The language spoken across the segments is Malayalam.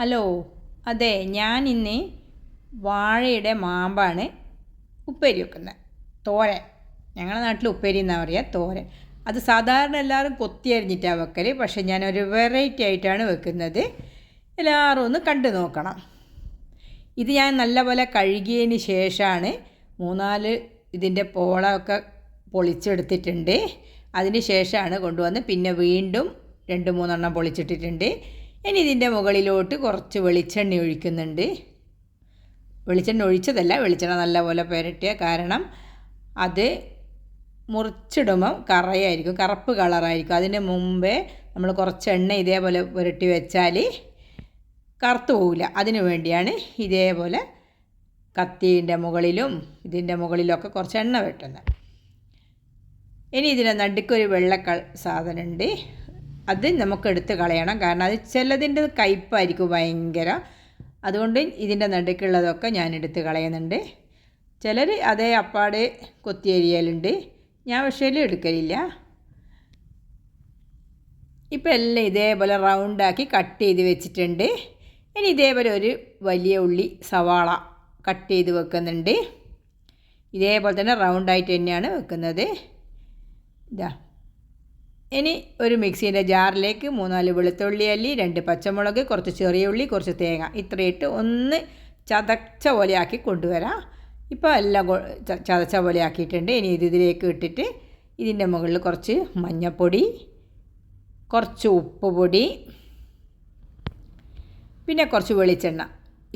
ഹലോ അതെ ഞാൻ ഇന്ന് വാഴയുടെ മാമ്പാണ് ഉപ്പേരി വെക്കുന്നത് തോരൻ. ഞങ്ങളുടെ നാട്ടിൽ ഉപ്പേരി എന്നാണ് പറയുക തോരൻ. അത് സാധാരണ എല്ലാവരും കൊത്തി അരിഞ്ഞിട്ടാണ് വെക്കൽ പക്ഷേ ഞാനൊരു വെറൈറ്റി ആയിട്ടാണ് വെക്കുന്നത്. എല്ലാവരും ഒന്ന് കണ്ടു നോക്കണം. ഇത് ഞാൻ നല്ലപോലെ കഴുകിയതിന് ശേഷമാണ് മൂന്നാൽ ഇതിന്റെ പോളമൊക്കെ പൊളിച്ചെടുത്തിട്ടുണ്ട്. അതിന് ശേഷമാണ് കൊണ്ടുവന്ന് പിന്നെ വീണ്ടും രണ്ട് മൂന്നെണ്ണം പൊളിച്ചിട്ടിട്ടുണ്ട്. ഇനി ഇതിന്റെ മുകളിലോട്ട് കുറച്ച് വെളിച്ചെണ്ണ ഒഴിക്കുന്നുണ്ട്. വെളിച്ചെണ്ണ ഒഴിച്ചതല്ല വെളിച്ചെണ്ണ നല്ലപോലെ പുരട്ടിയ കാരണം അത് മുറിച്ചിടുമ്പം കറയായിരിക്കും കറുപ്പ് കളറായിരിക്കും. അതിന് മുമ്പേ നമ്മൾ കുറച്ച് എണ്ണ ഇതേപോലെ പുരട്ടി വെച്ചാൽ കറുത്തു പോവില്ല. അതിനു വേണ്ടിയാണ് ഇതേപോലെ കത്തീന്റെ മുകളിലും ഇതിന്റെ മുകളിലൊക്കെ കുറച്ച് എണ്ണ വെട്ടുന്നത്. ഇനി ഇതിന്റെ നടുക്കൊരു വെള്ള സാധനമുണ്ട്. അത് നമുക്ക് എടുത്ത് കളയണം. കാരണം അത് ചിലതിന്റെ കയ്പായിരിക്കും ഭയങ്കര. അതുകൊണ്ട് ഇതിന്റെ നടുക്കുള്ളതൊക്കെ ഞാൻ എടുത്ത് കളയുന്നുണ്ട്. ചിലർ അതേ അപ്പാട് കൊത്തി എരിയലുണ്ട് ഞാൻ പക്ഷേ എടുക്കലില്ല. ഇപ്പം എല്ലാം ഇതേപോലെ റൗണ്ടാക്കി കട്ട് ചെയ്ത് വെച്ചിട്ടുണ്ട്. ഇനി ഇതേപോലെ ഒരു വലിയ ഉള്ളി സവാള കട്ട് ചെയ്ത് വെക്കുന്നുണ്ട്. ഇതേപോലെ തന്നെ റൗണ്ടായിട്ട് തന്നെയാണ് വെക്കുന്നത്. ഇതാ. ഇനി ഒരു മിക്സീന്റെ ജാറിലേക്ക് മൂന്നാൽ വെളുത്തുള്ളി അല്ലി രണ്ട് പച്ചമുളക് കുറച്ച് ചെറിയ ഉള്ളി കുറച്ച് തേങ്ങ. ഇത്രയിട്ട് ഒന്ന് ചതച്ച പോലെയാക്കി കൊണ്ടുവരാം. ഇപ്പോൾ എല്ലാം ചതച്ച പോലെയാക്കിയിട്ടുണ്ട്. ഇനി ഇത് ഇതിലേക്ക് ഇട്ടിട്ട് ഇതിന്റെ മുകളിൽ കുറച്ച് മഞ്ഞൾപ്പൊടി കുറച്ച് ഉപ്പ് പൊടി പിന്നെ കുറച്ച് വെളിച്ചെണ്ണ.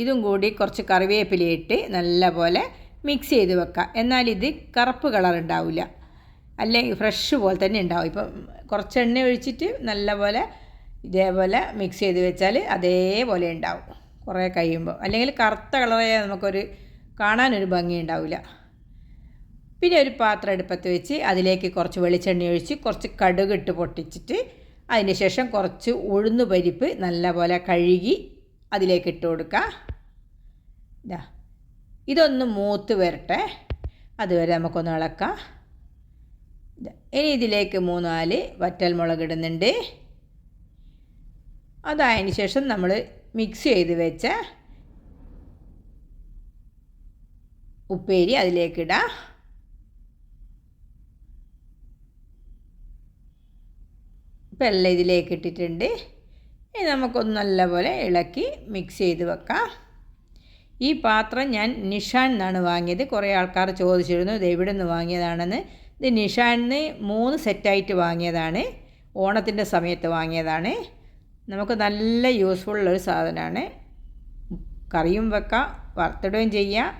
ഇതും കൂടി കുറച്ച് കറിവേപ്പിലയിട്ട് നല്ല പോലെ മിക്സ് ചെയ്ത് വെക്കുക എന്നാൽ ഇത് കറുപ്പ് കളർ ഉണ്ടാവില്ല. അല്ലെങ്കിൽ ഫ്രഷ് പോലെ തന്നെ ഉണ്ടാവും. ഇപ്പം കുറച്ച് എണ്ണ ഒഴിച്ചിട്ട് നല്ലപോലെ ഇതേപോലെ മിക്സ് ചെയ്ത് വെച്ചാൽ അതേപോലെ ഉണ്ടാവും. കുറേ കഴിയുമ്പോൾ. അല്ലെങ്കിൽ കറുത്ത കളറേ നമുക്കൊരു കാണാനൊരു ഭംഗി ഉണ്ടാവില്ല. പിന്നെ ഒരു പാത്രം അടുപ്പത്ത് വെച്ച് അതിലേക്ക് കുറച്ച് വെളിച്ചെണ്ണ ഒഴിച്ച് കുറച്ച് കടുക് ഇട്ട് പൊട്ടിച്ചിട്ട് അതിന് ശേഷം കുറച്ച് ഉഴുന്ന് പരിപ്പ് നല്ലപോലെ കഴുകി അതിലേക്ക് ഇട്ട് കൊടുക്കുക ഇതാ ഇതൊന്ന് മൂത്ത് വരട്ടെ. അതുവരെ നമുക്കൊന്ന് ഇളക്കാം. ഇനി ഇതിലേക്ക് മൂന്നാൽ വറ്റൽ മുളക് ഇടുന്നുണ്ട് അതായതിന് ശേഷം നമ്മൾ മിക്സ് ചെയ്ത് വെച്ച ഉപ്പേരി അതിലേക്കിടാം. ഇപ്പം എല്ലാം ഇതിലേക്ക് ഇട്ടിട്ടുണ്ട് ഇനി നമുക്കൊന്ന് നല്ലപോലെ ഇളക്കി മിക്സ് ചെയ്ത് വെക്കാം. ഈ പാത്രം ഞാൻ നിഷാൻ എന്നാണ് വാങ്ങിയത്. കുറേ ആൾക്കാർ ചോദിച്ചിരുന്നു ഇത് എവിടെ നിന്ന് വാങ്ങിയതാണെന്ന്. ഇത് നിഷാനിന്ന് മൂന്ന് സെറ്റായിട്ട് വാങ്ങിയതാണ്. ഓണത്തിന്റെ സമയത്ത് വാങ്ങിയതാണ്. നമുക്ക് നല്ല യൂസ്ഫുള്ളൊരു സാധനമാണ്. കറിയും വെക്കാം വറുത്തിടുകയും ചെയ്യാം.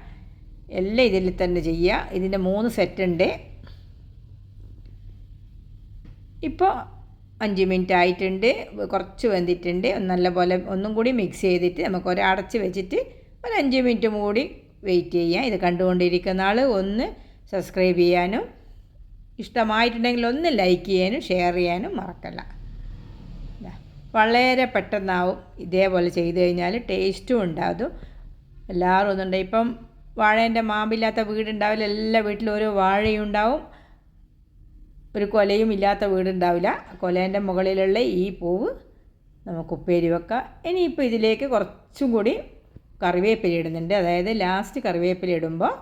എല്ലാം ഇതിൽ തന്നെ ചെയ്യുക ഇതിന്റെ മൂന്ന് സെറ്റ് ഉണ്ട് ഇപ്പോൾ അഞ്ച് മിനിറ്റ് ആയിട്ടുണ്ട്. കുറച്ച് വെന്തിട്ടുണ്ട്. നല്ല പോലെ ഒന്നും കൂടി മിക്സ് ചെയ്തിട്ട് നമുക്ക് ഒരു അടച്ച് വെച്ചിട്ട് ഒരു അഞ്ച് മിനിറ്റ് കൂടി വെയിറ്റ് ചെയ്യാം. ഇത് കണ്ടുകൊണ്ടിരിക്കുന്ന ആൾ ഒന്ന് സബ്സ്ക്രൈബ് ചെയ്യാനും ഇഷ്ടമായിട്ടുണ്ടെങ്കിൽ ഒന്ന് ലൈക്ക് ചെയ്യാനും ഷെയർ ചെയ്യാനും മറക്കല്ല വളരെ പെട്ടെന്നാവും ഇതേപോലെ ചെയ്ത് കഴിഞ്ഞാൽ ടേസ്റ്റും ഉണ്ടാകും. എല്ലാവരും ഒന്നുണ്ട്. ഇപ്പം വാഴേന്റെ മാമ്പില്ലാത്ത വീടുണ്ടാവില്ല. എല്ലാ വീട്ടിലും ഒരു വാഴയും ഉണ്ടാവും. ഒരു കൊലയും ഇല്ലാത്ത വീടുണ്ടാവില്ല. കൊലേന്റെ മുകളിലുള്ള ഈ പൂവ് നമുക്ക് ഉപ്പേരി വെക്കാം. ഇനിയിപ്പോൾ ഇതിലേക്ക് കുറച്ചും കൂടി കറിവേപ്പില ഇടുന്നുണ്ട്. അതായത് ലാസ്റ്റ് കറിവേപ്പില ഇടുമ്പോൾ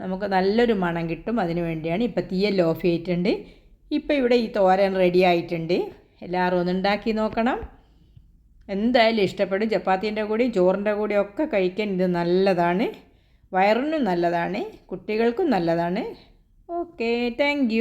നമുക്ക് നല്ലൊരു മണം കിട്ടും. അതിന് വേണ്ടിയാണ് ഇപ്പോൾ തീയല്ല ഓഫ് ചെയ്തിട്ടുണ്ട്. ഇപ്പോൾ ഇവിടെ ഈ തോരൻ റെഡി ആയിട്ടുണ്ട്. എല്ലാവരും ഒന്ന് ഉണ്ടാക്കി നോക്കണം. എന്തായാലും ഇഷ്ടപ്പെടും. ചപ്പാത്തീന്റെ കൂടെയും ചോറിന്റെ കൂടെയും ഒക്കെ കഴിക്കാൻ ഇത് നല്ലതാണ്. വയറിനും നല്ലതാണ്. കുട്ടികൾക്കും നല്ലതാണ്. Okay thank